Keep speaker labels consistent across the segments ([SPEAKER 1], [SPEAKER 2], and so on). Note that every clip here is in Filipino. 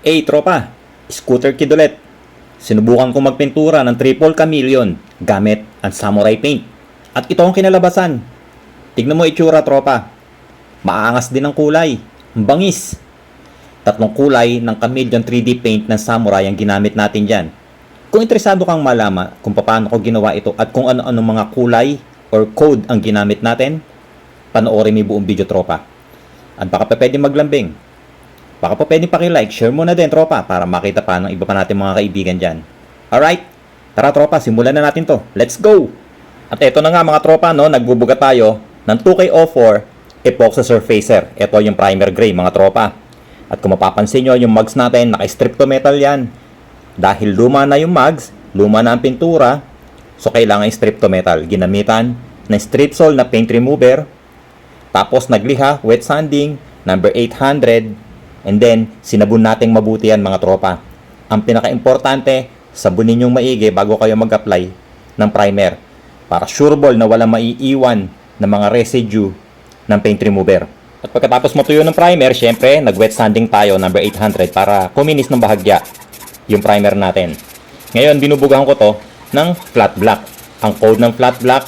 [SPEAKER 1] Hey tropa, scooter kid ulit. Sinubukan kong magpintura ng triple chameleon gamit ang samurai paint. At ito ang kinalabasan. Tignan mo itsura tropa. Maangas din ang kulay. Ang bangis. Tatlong kulay ng chameleon 3D paint ng samurai ang ginamit natin dyan. Kung interesado kang malaman kung paano ko ginawa ito at kung ano-ano mga kulay or code ang ginamit natin, panoorin mo buong video tropa. At baka pa pwede maglambing. Baka pa pwede pakilike, share mo na din tropa para makita pa ng iba pa natin mga kaibigan dyan. Alright, tara tropa, simulan na natin to. Let's go! At eto na nga mga tropa, no, nagbubuga tayo ng 2K04 Epoxy Surfacer. Ito yung primer gray mga tropa. At kung mapapansin nyo, yung mugs natin, naka-strip to metal yan. Dahil luma na yung mugs, luma na ang pintura, so kailangan strip to metal. Ginamitan ng strip sole na paint remover, tapos nagliha, wet sanding, number 800, and then sinabon nating mabuti yan mga tropa. Ang pinaka-importante, sabunin yung maigi bago kayo mag-apply ng primer para sure ball na wala maiiwan na mga residue ng paint remover. At pagkatapos matuyo ng primer, syempre, nag-wet sanding tayo, number 800, para kuminis ng bahagya yung primer natin. Ngayon, binubugahan ko to ng flat black. Ang code ng flat black,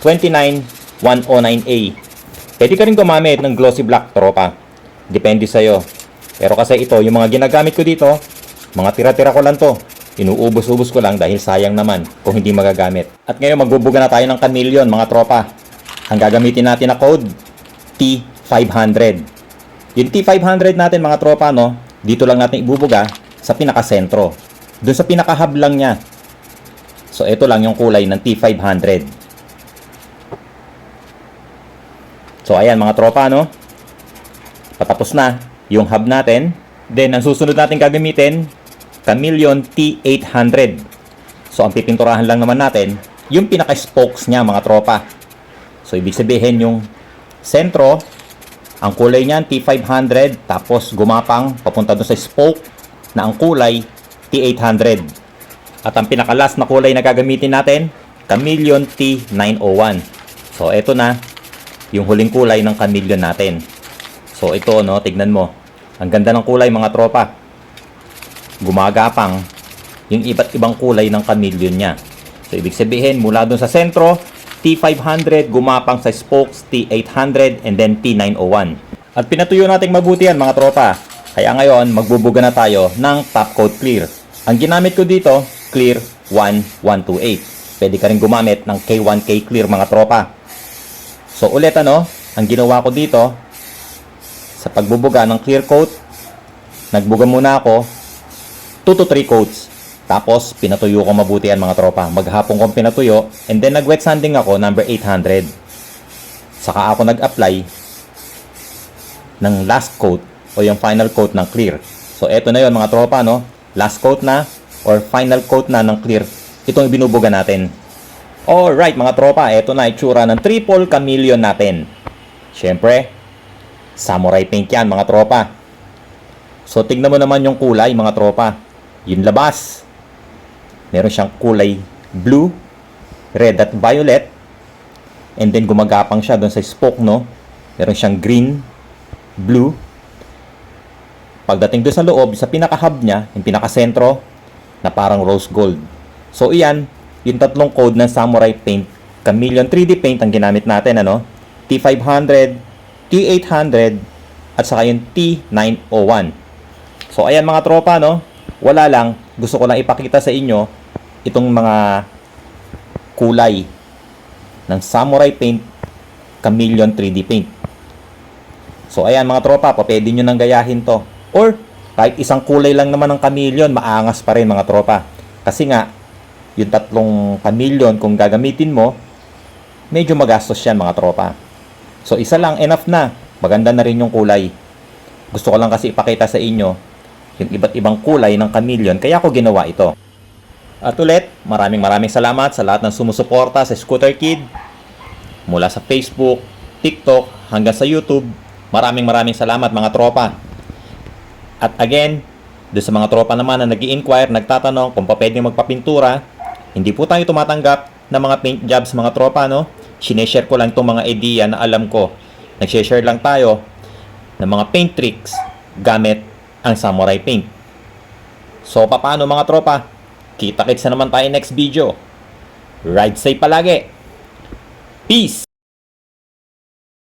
[SPEAKER 1] 29109A. Pwede ka rin gumamit ng glossy black, tropa. Depende sa'yo. Pero kasi ito, yung mga ginagamit ko dito, mga tira-tira ko lang to. Inuubos-ubos ko lang dahil sayang naman kung hindi magagamit. At ngayon, magbubuga na tayo ng chameleon, mga tropa. Ang gagamitin natin na code, T500. Yung T500 natin, mga tropa, no, dito lang natin ibubuga sa pinakasentro. Doon sa pinaka-hub lang niya. So, ito lang yung kulay ng T500. So, ayan mga tropa, no? Patapos na yung hub natin. Then, ang susunod natin gagamitin, Chameleon T800. So, ang pipinturahan lang naman natin, yung pinaka-spokes niya, mga tropa. So, ibig sabihin yung sentro, ang kulay niyan, T500, tapos gumapang papunta doon sa spoke na ang kulay, T800. At ang pinaka-last na kulay na gagamitin natin, Chameleon T901. So, ito na, yung huling kulay ng chameleon natin. So ito no, tignan mo. Ang ganda ng kulay mga tropa. Gumagapang yung iba't ibang kulay ng chameleon niya. So ibig sabihin mula dun sa sentro, T500 gumapang sa spokes T800 and then T901. At pinatuyo nating mabuti yan mga tropa. Kaya ngayon magbubuga na tayo ng top coat clear. Ang ginamit ko dito, clear 1128. Pwede ka rin gumamit ng K1K clear mga tropa. So ulit ano, ang ginawa ko dito sa pagbubuga ng clear coat, nagbuga muna ako 2 to 3 coats. Tapos pinatuyo ko mabuti yan mga tropa. Maghapon kong pinatuyo and then nag-wet sanding ako number 800. Saka ako nag-apply ng last coat o yung final coat ng clear. So eto na yon mga tropa no. Last coat na or final coat na ng clear. Itong ibinubuga natin. Alright mga tropa, eto na itsura ng triple chameleon natin. Siyempre, samurai paint yan mga tropa. So tignan mo naman yung kulay mga tropa. Yung labas. Meron siyang kulay blue, red at violet. And then gumagapang siya doon sa spoke no. Meron siyang green, blue. Pagdating doon sa loob, sa pinaka-hub niya, yung pinaka-sentro, na parang rose gold. So iyan, yung tatlong code ng Samurai Paint, Chameleon 3D Paint ang ginamit natin, ano? T500, T800, at saka yung T901. So, ayan mga tropa, no? Wala lang, gusto ko lang ipakita sa inyo itong mga kulay ng Samurai Paint Chameleon 3D Paint. So, ayan mga tropa, pa pwede nyo nang gayahin to. Or, kahit isang kulay lang naman ng chameleon, maangas pa rin mga tropa. Kasi nga, yung tatlong chameleon kung gagamitin mo, medyo magastos yan mga tropa. So isa lang, enough na. Maganda na rin yung kulay. Gusto ko lang kasi ipakita sa inyo yung iba't ibang kulay ng chameleon, kaya ako ginawa ito. At ulit, maraming maraming salamat sa lahat ng sumusuporta sa Scooter Kid. Mula sa Facebook, TikTok, hanggang sa YouTube. Maraming maraming salamat mga tropa. At again, doon sa mga tropa naman na nag inquire nagtatanong kung pa pwede magpapintura, hindi po tayo tumatanggap ng mga paint jobs mga tropa, no? Sineshare ko lang itong mga idea na alam ko. Nagsishare lang tayo ng mga paint tricks gamit ang samurai paint. So paano mga tropa? Kita-kits na naman tayo next video. Ride safe palagi. Peace!